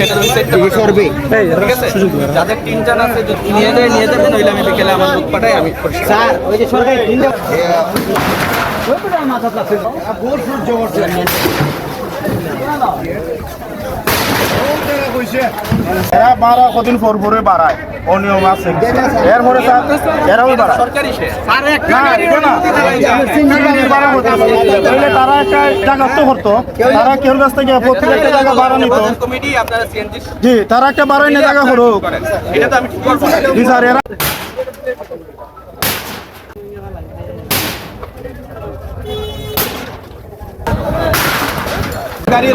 সেটা দুই সাইডটা পাঠাবো। ঠিক আছে যাদের তিনজন আছে যদি নিয়ে যায় নিয়ে যাবে নইলে আমি বিকেলে আমার লোক পাঠাই আমি স্যার ওই যে সরকারি তিনটা এরা বাড়া কদিন পর পরে বাড়ায়। অনিয়ম আছে। এরপরে এরাও বাড়ায়। তারা একটা জায়গা তো করতো। তারা কেউ কাছ থেকে প্রত্যেক একটা জায়গা বাড়া নিত। কমিটি আপনারা সিএনজি জি তারা একটা বাড়াই নিয়ে জায়গা করুক। এটা তো আমি ঠিক করব না। জি স্যার এরা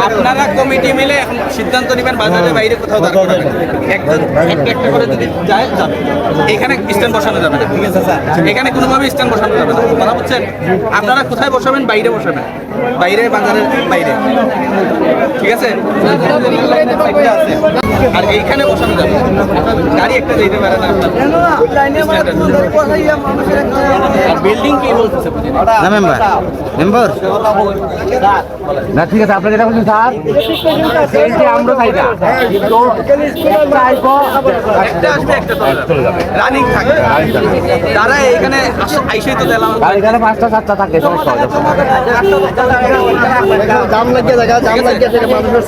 আপনারা কমিটি মিলে এখন সিদ্ধান্ত নেবেন বাজারের বাইরে কোথাও দাঁড় করাবেন। একজন একটা একটা করে যদি যায় যাবে। এখানে স্ট্যান্ড বসানো যাবে না। ঠিক আছে স্যার। এখানে কোনোভাবে স্ট্যান্ড বসানো যাবে না। কথা বুঝছেন? আপনারা কোথায় বসাবেন? বাইরে বসাবেন। বাইরে বাজারের বাইরে। ঠিক আছে? আর এইখানে বসানো যাবে। গাড়ি একটা যেতে পারে না আর বিল্ডিং কি বলতেছে না। না মেম্বার মেম্বার না ঠিক আছে আপনি যেটা বলছেন স্যার এই যে আমরা চাইটা একটা আসবে একটা চলে যাবে। রানিং থাকবে তারা আইসেই তো দিলাম এখানে পাঁচটা সাতটা থাকে সমস্যা হয় লাগিয়ে জায়গা জাম লাগিয়ে থেকে মানুষের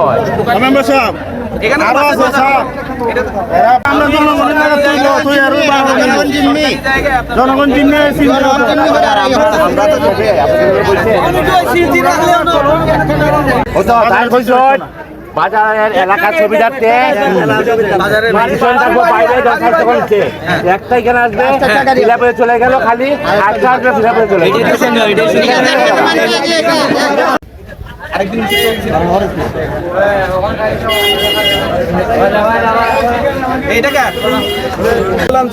হয় এখানে আরও আছে স্যার আমরা জনগণের তুই লো, তুই আর জনগণ জিম্মি ও তো বাজারের এলাকার থাকব বাইরে দরখাস্ত করছে একটা এখানে আসবে ফিলাপে চলে গেল খালি আটটা আসবে ফিলাপে চলে গেল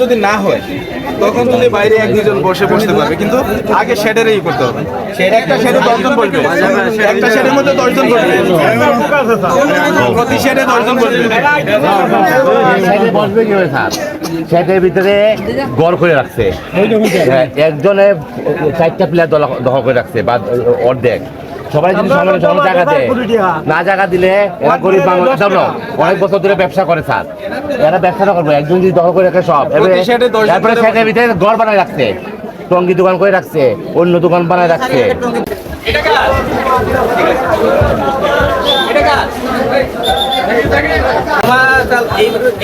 যদি না হয় তখন তুমি বাইরে এক দুজন বসে বসতে পারবে কিন্তু আগে শেডেরই করতে হবে। একটা শেডে দশজন বসবে। একটা শেডের মধ্যে দশজন বসবে। প্রতি শেডে দশজন বসবে। কি সাইডের ভিতরে গড় করে রাখছে। হ্যাঁ, একজনে চারটা প্লেয়ার দখল করে রাখছে বা অর্ধেক। সবাই যদি সমানে সমান জায়গা দেয় না জায়গা দিলে এরা গরিব বাংলা দাও অনেক বছর ধরে ব্যবসা করে স্যার। এরা ব্যবসাটা করবে একজন যদি দখল করে রাখে সব। এবারে সেটা ভিতরে ঘর বানায় রাখছে। টঙ্গি দোকান করে রাখছে অন্য দোকান বানায় রাখছে।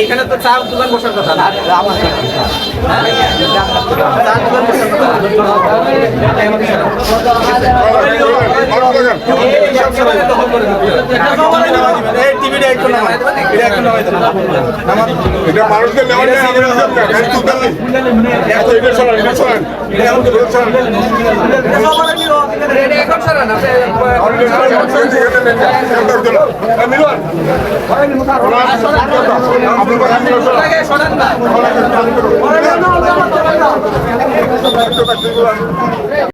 এইখানে তো চা দোকান বসার কথা না? টিভিটা একটু এটা মানুষকে নেওয়ার নেই।